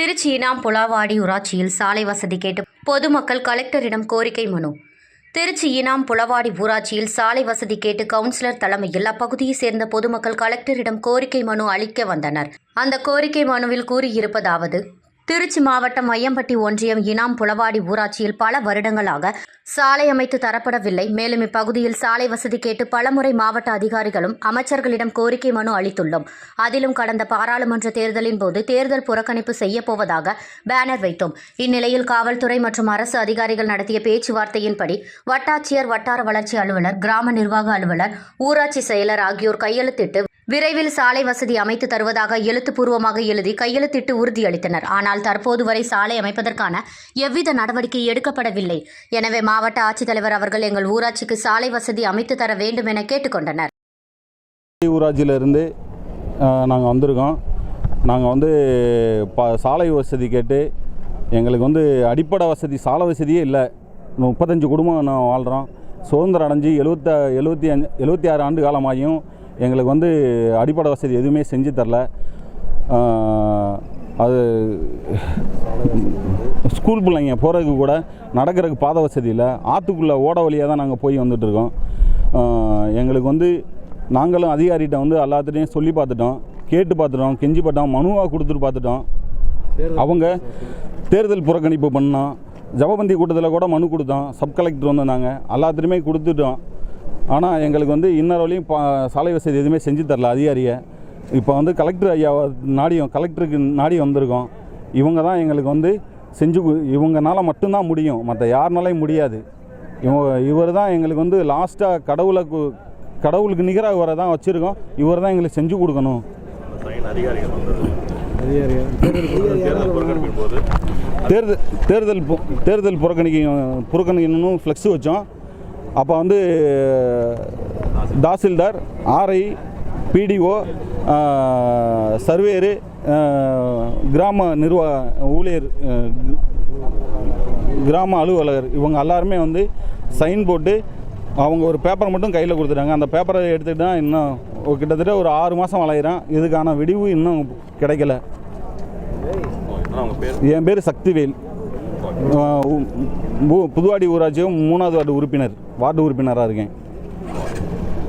திருச்சி இனாம் புலாவாடி ஊராட்சியில் சாலை வசதி கேட்டு பொதுமக்கள் கலெக்டரிடம் கோரிக்கை மனு. திருச்சி இனாம் புலவாடி ஊராட்சியில் சாலை வசதி கேட்டு கவுன்சிலர் தலைமையில் அப்பகுதியை சேர்ந்த பொதுமக்கள் கலெக்டரிடம் கோரிக்கை மனு அளிக்க வந்தனர். அந்த கோரிக்கை மனுவில் கூறியிருப்பதாவது திருச்சி மாவட்டம் மையம்பட்டி ஒன்றியம் இனாம் புலவாடி ஊராட்சியில் பல வருடங்களாக சாலை அமைத்து தரப்படவில்லை. மேலும் இப்பகுதியில் சாலை வசதி கேட்டு பலமுறை மாவட்ட அதிகாரிகளும் அமைச்சர்களிடம் கோரிக்கை மனு அளித்துள்ளோம். அதிலும் கடந்த பாராளுமன்ற தேர்தலின் போது தேர்தல் புறக்கணிப்பு செய்யப்போவதாக பேனர் வைத்தோம். இந்நிலையில் காவல்துறை மற்றும் அரசு அதிகாரிகள் நடத்திய பேச்சுவார்த்தையின்படி வட்டாட்சியர் வட்டார வளர்ச்சி அலுவலர் கிராம நிர்வாக அலுவலர் ஊராட்சி செயலர் ஆகியோர் கையெழுத்திட்டு விரைவில் சாலை வசதி அமைத்து தருவதாக எழுத்துப்பூர்வமாக எழுதி கையெழுத்திட்டு உறுதியளித்தனர். ஆனால் தற்போது வரை சாலை அமைப்பதற்கான எவ்வித நடவடிக்கை எடுக்கப்படவில்லை. எனவே மாவட்ட ஆட்சித்தலைவர் அவர்கள் எங்கள் ஊராட்சிக்கு சாலை வசதி அமைத்து தர வேண்டும் என கேட்டுக்கொண்டனர். ஊராட்சியிலிருந்து நாங்கள் வந்திருக்கோம். நாங்கள் வந்து சாலை வசதி கேட்டு எங்களுக்கு வந்து அடிப்படை வசதி சாலை வசதியே இல்லை. முப்பத்தஞ்சு குடும்பம் நான் வாழ்கிறோம் சுதந்திரம் அடைஞ்சு எழுபத்த எழுபத்தி அஞ்சு எழுபத்தி ஆறு ஆண்டு காலமாகியும் எங்களுக்கு வந்து அடிப்படை வசதி எதுவுமே செஞ்சு தரல. அது ஸ்கூல் பிள்ளைங்க போகிறதுக்கு கூட நடக்கிறதுக்கு பாதை வசதி இல்லை. ஆற்றுக்குள்ளே ஓட வழியாக தான் நாங்கள் போய் வந்துட்டுருக்கோம் எங்களுக்கு வந்து நாங்களும் அதிகாரிகிட்ட வந்து எல்லாத்துட்டையும் சொல்லி பார்த்துட்டோம். கேட்டு பார்த்துட்டோம். கெஞ்சி பார்த்தோம் மனுவாக கொடுத்துட்டு பார்த்துட்டோம். அவங்க தேர்தல் புறக்கணிப்பு பண்ணோம். ஜபபந்தி கூட்டத்தில் கூட மனு கொடுத்தோம். சப் கலெக்டர் வந்திருந்தாங்க. எல்லாத்துலேயுமே கொடுத்துட்டோம். ஆனால் எங்களுக்கு வந்து இன்னொரு வரையும் பா சாலை வசதி எதுவுமே செஞ்சு தரல அதிகாரியை. இப்போ வந்து கலெக்டர் ஐயா நாடியும் கலெக்டருக்கு நாடி வந்திருக்கோம். இவங்க தான் எங்களுக்கு வந்து செஞ்சு இவங்கனால மட்டும்தான் முடியும். மற்ற யாருனாலையும் முடியாது. இவங்க இவர் தான் எங்களுக்கு வந்து லாஸ்ட்டாக கடவுளை கடவுளுக்கு நிகராக இவரை தான் வச்சுருக்கோம். இவர் தான் எங்களுக்கு செஞ்சு கொடுக்கணும். சைன் அதிகாரிகள் வந்தது. தேர்தல் தேர்தல் தேர்தல் புறக்கணிக்க புறக்கணிக்கணும்னு ஃப்ளெக்ஸ் வச்சோம். அப்போ வந்து தாசில்தார் ஆர்ஐ பிடிஓ சர்வேரு கிராம நிர்வாக ஊழியர் கிராம அலுவலகர் இவங்க எல்லாருமே வந்து சைன் போட்டு அவங்க ஒரு பேப்பர் மட்டும் கையில் கொடுத்துட்டாங்க. அந்த பேப்பரை எடுத்துக்கிட்டு தான் இன்னும் கிட்டத்தட்ட ஒரு ஆறு மாதம் வளையிறோம் இதுக்கான விடிவு இன்னும் கிடைக்கல. என் பேர் சக்திவேல். புதுவாடி ஊராட்சியும் மூணாவது வார்டு உறுப்பினர் வார்டு உறுப்பினராக இருக்கேன்.